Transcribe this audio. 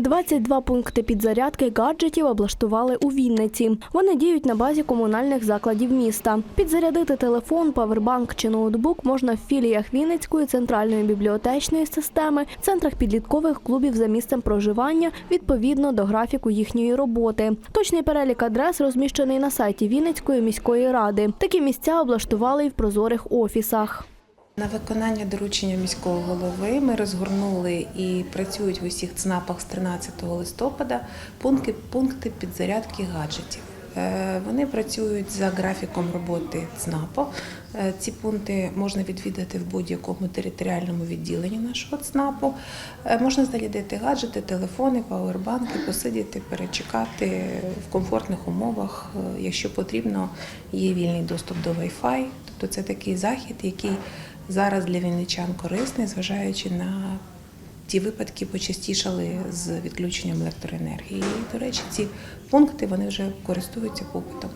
22 пункти підзарядки гаджетів облаштували у Вінниці. Вони діють на базі комунальних закладів міста. Підзарядити телефон, павербанк чи ноутбук можна в філіях Вінницької центральної бібліотечної системи, центрах підліткових клубів за місцем проживання відповідно до графіку їхньої роботи. Точний перелік адрес розміщений на сайті Вінницької міської ради. Такі місця облаштували і в прозорих офісах. На виконання доручення міського голови ми розгорнули і працюють в усіх ЦНАПах з 13 листопада пункти, пункти підзарядки гаджетів. Е, Вони працюють за графіком роботи ЦНАПу. Е, Ці пункти можна відвідати в будь-якому територіальному відділенні нашого ЦНАПу. Е, Можна зарядити гаджети, телефони, пауербанки, посидіти, перечекати в комфортних умовах. Якщо потрібно, є вільний доступ до Wi-Fi. Тобто це такий захід, який зараз для вінничан корисний, зважаючи на ті випадки, почастішали з відключенням електроенергії. І, до речі, ці пункти вони вже користуються попитом.